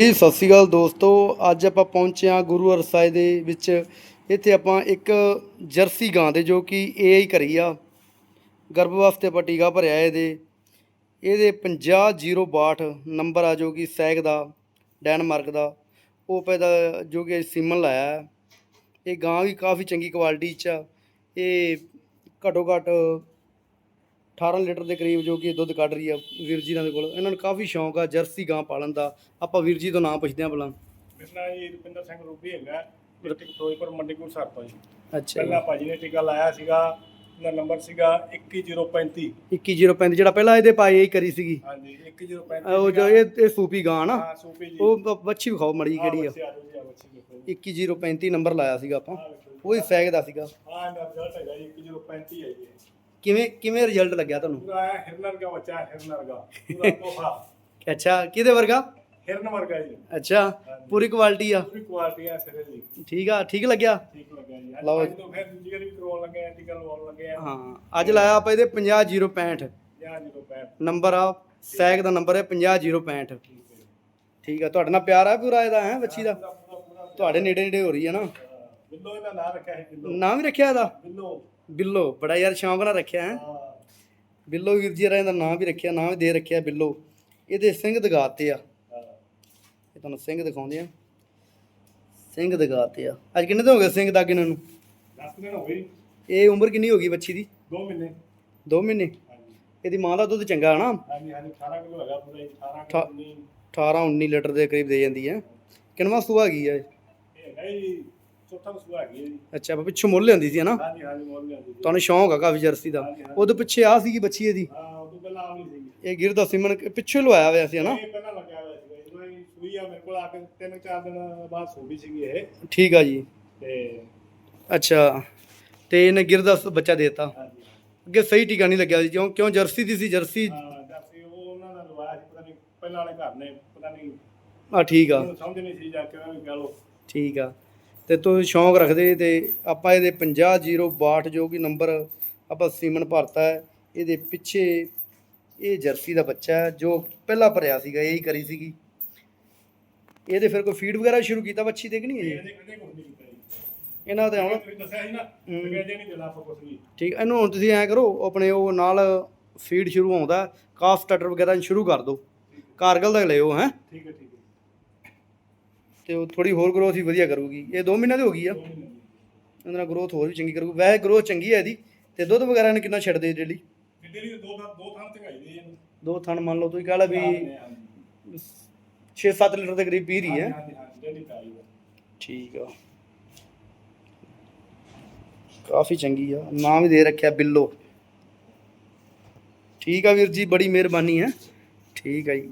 ਜੀ, ਸਤਿ ਸ਼੍ਰੀ ਅਕਾਲ ਦੋਸਤੋ। ਅੱਜ ਆਪਾਂ ਪਹੁੰਚੇ ਹਾਂ ਗੁਰੂ ਅਰਸਾਏ ਦੇ ਵਿੱਚ। ਇੱਥੇ ਆਪਾਂ ਇੱਕ ਜਰਸੀ ਗਾਂ ਦੇ ਜੋ ਕਿ ਏਆਈ ਕਰੀ ਆ। ਗਰਭ ਵਾਸਤੇ ਆਪਾਂ ਟੀਕਾ ਭਰਿਆ ਇਹਦੇ। ਇਹਦੇ 50062 ਨੰਬਰ ਆ ਜੋ ਕਿ ਸੈਗ ਦਾ, ਡੈਨਮਾਰਕ ਦਾ। ਉਹ ਪੈਦਾ ਜੋ ਕਿ ਸਿਮਨ ਲਾਇਆ ਇਹ ਗਾਂ ਵੀ ਕਾਫੀ ਚੰਗੀ ਕੁਆਲਿਟੀ ਚ ਆ। ਇਹ ਘੱਟੋ ਘੱਟ 18 ਲੀਟਰ ਦੇ ਕਰੀਬ ਜੋ ਕਿ ਦੁੱਧ ਕੱਢ ਰਹੀ ਆ ਵੀਰ ਜੀ ਦੇ ਕੋਲ। ਇਹਨਾਂ ਨੂੰ ਕਾਫੀ ਸ਼ੌਂਕ ਆ ਜਰਸੀ ਗਾਂ ਪਾਲਣ ਦਾ। ਆਪਾਂ ਵੀਰ ਜੀ ਤੋਂ ਨਾਮ ਪੁੱਛਦੇ ਹਾਂ ਭਲਾ। ਮੇਰਾ ਨਾਂ ਜੀ ਰੁਪਿੰਦਰ ਸਿੰਘ ਰੂਬੀ ਹੈਗਾ। ਡਿਸਟ੍ਰਿਕਟ ਫਿਰੋਜ਼ਪੁਰ ਮੰਡੀ ਕੋਲ ਸਰ ਤੋਂ ਜੀ। ਅੱਛਾ ਪਹਿਲਾਂ ਭਾਜੀ ਨੇ ਟੀਕਾ ਲਾਇਆ ਸੀਗਾ। ਉਹਦਾ ਨੰਬਰ ਸੀਗਾ 21035 21035 ਜਿਹੜਾ ਪਹਿਲਾਂ ਇਹਦੇ ਪਾਏ ਹੀ ਕਰੀ ਸੀਗੀ। ਹਾਂਜੀ 21035 ਉਹ ਜੋ ਇਹ ਇਹ ਸੂਪੀ ਗਾਂ ਨਾ। ਹਾਂ ਸੂਪੀ ਜੀ। ਉਹ ਵੱਛੀ ਵਿਖਾਓ ਮੜੀ ਕਿਹੜੀ ਆ। ਬੱਚੇ ਆ ਜਾਓ ਜੀ, ਆ ਬੱਚੇ ਦੇਖੋ ਜੀ। 21035 ਨੰਬਰ ਲਾਇਆ ਸੀਗਾ ਆਪਾਂ। ਉਹ ਹੀ ਸੈਗ ਦਾ ਸੀਗਾ। ਇਹਦਾ ਰਿਜ਼ਲਟ ਹੈਗਾ ਜੀ 21035 ਹੈ ਜੀ। ਕਿਵੇਂ ਕਿਵੇਂ ਰਿਜ਼ਲਟ ਲੱਗਿਆ ਤੁਹਾਨੂੰ? ਪੂਰਾ ਆਇਆ ਹਿਰਨ ਵਰਗਾ ਬੱਚਾ ਹੈ, ਹਿਰਨ ਵਰਗਾ। ਪੂਰਾ ਤੋਹਫਾ। ਅੱਛਾ ਕਿਹਦੇ ਵਰਗਾ? ਹਿਰਨ ਵਰਗਾ ਜੀ। ਅੱਛਾ ਪੂਰੀ ਕੁਆਲਿਟੀ ਆ? ਪੂਰੀ ਕੁਆਲਿਟੀ ਹੈ ਸਿਰੇ ਦੀ। ਠੀਕ ਆ ਠੀਕ ਲੱਗਿਆ? ਠੀਕ ਲੱਗਿਆ ਜੀ। ਲਓ ਅੱਜ ਤੋਂ ਫਿਰ ਦੂਜੀ ਵਾਰੀ ਵੀ ਕਰਵਾਉਣ ਲੱਗੇ ਆ ਟੀਕਾ ਲਵਾਉਣ ਲੱਗੇ ਆ। ਹਾਂ ਅੱਜ ਲਾਇਆ ਆਪਾਂ ਇਹਦੇ 50065 ਜਾਂ ਜਦੋਂ ਪੈਰ ਨੰਬਰ ਆ ਸੈਗ ਦਾ ਨੰਬਰ ਹੈ 50065 ਠੀਕ ਹੈ ਜੀ। ਠੀਕ ਆ ਤੁਹਾਡੇ ਨਾਲ ਪਿਆਰ ਆ ਪੂਰਾ ਇਹਦਾ ਹੈ ਬੱਚੀ ਦਾ? ਪੂਰਾ ਪੂਰਾ ਪੂਰਾ। ਤੁਹਾਡੇ ਨੇੜੇ ਨੇੜੇ ਹੋ ਰਹੀ ਹੈ ਨਾ? ਬਿੱਲੋ ਇਹਦਾ ਨਾਂ ਰੱਖਿਆ ਹੈ ਬਿੱਲੋ। ਨਾਮ ਵੀ ਰੱਖਿਆ ਇਹਦਾ? ਬਿੱਲੋ। ਬਿੱਲੋ ਬੜਾ ਯਾਰ ਸ਼ੌਂਕ ਨਾਲ ਰੱਖਿਆ ਹੈ। ਬਿੱਲੋ ਵੀਰ ਜੀ ਦਾ ਨਾਮ ਵੀ ਰੱਖਿਆ ਨਾਮ ਵੀ ਦੇ ਰੱਖਿਆ ਬਿੱਲੋ। ਇਹਦੇ ਸਿੰਘ ਦਿਖਾਤੇ ਆ। ਇਹ ਤੁਹਾਨੂੰ ਸਿੰਘ ਦਿਖਾਉਂਦੇ ਆ। ਸਿੰਘ ਦਿਖਾਤੇ ਆ। ਅੱਜ ਕਿੰਨੇ ਦਿਨ ਹੋ ਗਏ ਸਿੰਘ ਦਾ ਇਹਨਾਂ ਨੂੰ? 10 ਦਿਨ ਹੋ ਗਏ ਇਹ ਉਮਰ ਕਿੰਨੀ ਹੋ ਗਈ ਬੱਚੀ ਦੀ? 2 ਮਹੀਨੇ। 2 ਮਹੀਨੇ? ਹਾਂਜੀ। ਇਹਦੀ ਮਾਂ ਦਾ ਦੁੱਧ ਚੰਗਾ ਹੈ ਨਾ? ਹਾਂਜੀ ਹਾਂਜੀ 18 ਕਿਲੋ ਹੈਗਾ ਪੂਰਾ ਜੀ, 18 ਠਾ- ਕਿਲੋ ਨਹੀਂ। 18 19 ਲੀਟਰ ਦੇ ਕਰੀਬ ਦੇ ਜਾਂਦੀ ਹੈ। ਕਿੰਨਵਾਂ ਸੂਆ ਗਈ ਹੈ ਇਹ? ਇਹ ਹੈਗਾ ਜੀ ਚੌਥਾ ਮਸੂਆ ਹੈਗੀ ਹੈ ਜੀ। ਅੱਛਾ ਆਪਾਂ ਪਿੱਛੋਂ ਮੁੱਲ ਲਿਆਂਦੀ ਸੀ ਹਨਾ ਹਾਂਜੀ ਹਾਂਜੀ ਮੋਲ ਲਿਆਂਦੀ ਜੀ ਤੁਹਾਨੂੰ ਸ਼ੌਂਕ ਆ ਕਾਫੀ ਜਰਸੀ ਦਾ। ਹਾਂਜੀ, ਹਾਂਜੀ। ਉਹਦੇ ਪਿੱਛੇ ਆ ਸੀਗੀ ਬੱਚੀ ਇਹਦੀ? ਹਾਂ ਉਹ ਤੋਂ ਪਹਿਲਾਂ ਆਉਣੀ ਸੀ ਇਹ ਗਿਰਦਾ ਸਿਮਨ ਪਿੱਛੇ ਲਵਾਇਆ ਹੋਇਆ ਸੀ ਹਨਾ ਇਹ ਪਹਿਲਾਂ ਲੱਗਿਆ ਹੋਇਆ ਸੀਗਾ ਜਦੋਂ ਇਹ ਸੂਈ ਆ ਮੇਰੇ ਕੋਲ ਆ ਕੇ ਤਿੰਨ ਚਾਰ ਦਿਨ ਬਾਅਦ ਸੂਈ ਸੀਗੀ ਇਹ। ਠੀਕ ਆ ਜੀ। ਤੇ ਅੱਛਾ ਤੇ ਇਹਨੇ ਗਿਰਦਾ ਸ- ਬੱਚਾ ਦੇਤਾ। ਹਾਂਜੀ ਅੱਗੇ ਸਹੀ ਟੀਕਾ ਨਹੀਂ ਲੱਗਿਆ ਸੀ। ਕਿਉਂ ਕਿਉਂ ਜਰਸੀ ਦੀ ਸੀ? ਜਰਸੀ ਹਾਂ ਦੱਸੀ ਉਹ ਉਹਨਾਂ ਦਾ ਲਵਾਇਆ ਸੀ ਪਤਾ ਨਹੀਂ ਪਹਿਲਾਂ ਵਾਲੇ ਘਰ ਨੇ ਪਤਾ ਨਹੀਂ। ਆ ਠੀਕ ਆ। ਮੈਨੂੰ ਸਮਝ ਨਹੀਂ ਸੀ ਜਾ ਕੇ ਉਹਨਾਂ ਨੂੰ ਕਹਿ ਲਓ। ਠੀਕ ਆ। ਤੇ ਤੁਸੀਂ ਸ਼ੌਂਕ ਰੱਖਦੇ ਤੇ ਆਪਾਂ ਇਹਦੇ 50062 ਜੋ ਕਿ ਨੰਬਰ ਆਪਾਂ ਸੀਮਨ ਭਰਤਾ ਹੈ ਇਹਦੇ ਪਿੱਛੇ ਇਹ ਜਰਸੀ ਦਾ ਬੱਚਾ ਹੈ ਜੋ ਪਹਿਲਾਂ ਭਰਿਆ ਸੀਗਾ ਇਹੀ ਕਰੀ ਸੀਗੀ। ਇਹਦੇ ਫਿਰ ਕੋਈ ਫੀਡ ਵਗੈਰਾ ਸ਼ੁਰੂ ਕੀਤਾ ਬੱਚੀ ਦੇ ਕਿ ਨਹੀਂ ਇਹ? ਇਹਨਾਂ ਤੇ ਹੁਣ ਤੁਸੀਂ ਦੱਸਿਆ ਸੀ ਨਾ ਹੂੰ। ਕਿ ਅਜੇ ਨਹੀਂ ਦੇਣਾ ਆਪਾਂ ਕੁਝ ਵੀ। ਠੀਕ ਇਹਨੂੰ ਹੁਣ ਤੁਸੀਂ ਐਂ ਕਰੋ ਆਪਣੇ ਉਹ ਨਾਲ ਫੀਡ ਸ਼ੁਰੂ ਆਉਂਦਾ ਕਾਫ ਸਟਾਰਟਰ ਵਗੈਰਾ ਸ਼ੁਰੂ ਕਰ ਦਿਓ ਕਾਰਗਲ ਦਾ ਲਿਓ ਹੈ ਹੈ। ਠੀਕ ਹੈ ਤੇ ਉਹ ਥੋੜੀ ਹੋਰ ਗਰੋਥ ਹੀ ਵਧੀਆ ਕਰੂਗੀ। ਇਹ 2 ਮਹੀਨਿਆਂ ਦੀ ਹੋ ਗਈ ਆ। ਮਹੀਨੇ। ਉਹਦੇ ਨਾਲ ਗਰੋਥ ਹੋਰ ਵੀ ਚੰਗੀ ਕਰੂਗੀ। ਵੈਸੇ ਗਰੋਥ ਚੰਗੀ ਹੈ ਇਹਦੀ। ਤੇ ਦੁੱਧ ਵਗੈਰਾ ਨੇ ਕਿੰਨਾ ਛੱਡਦੇ ਡੇਲੀ ਜਿੱਦੇ ਦੀ ਦੋ ਥਾਂ ਮੰਨ ਲਓ ਤੁਸੀਂ ਕਹ ਲਾ ਵੀ ਹਾਂਜੀ 6-7 ਲੀਟਰ ਦੇ ਕਰੀਬ ਪੀ ਰਹੀ ਡੇਲੀ ਹੈ। ਠੀਕ ਆ। ਕਾਫੀ ਚੰਗੀ ਆ। ਨਾਮ ਵੀ ਦੇ ਰੱਖਿਆ ਬਿੱਲੋ। ਠੀਕ ਆ ਵੀਰ ਜੀ ਬੜੀ ਮਿਹਰਬਾਨੀ ਹੈ। ਠੀਕ ਆ ਜੀ।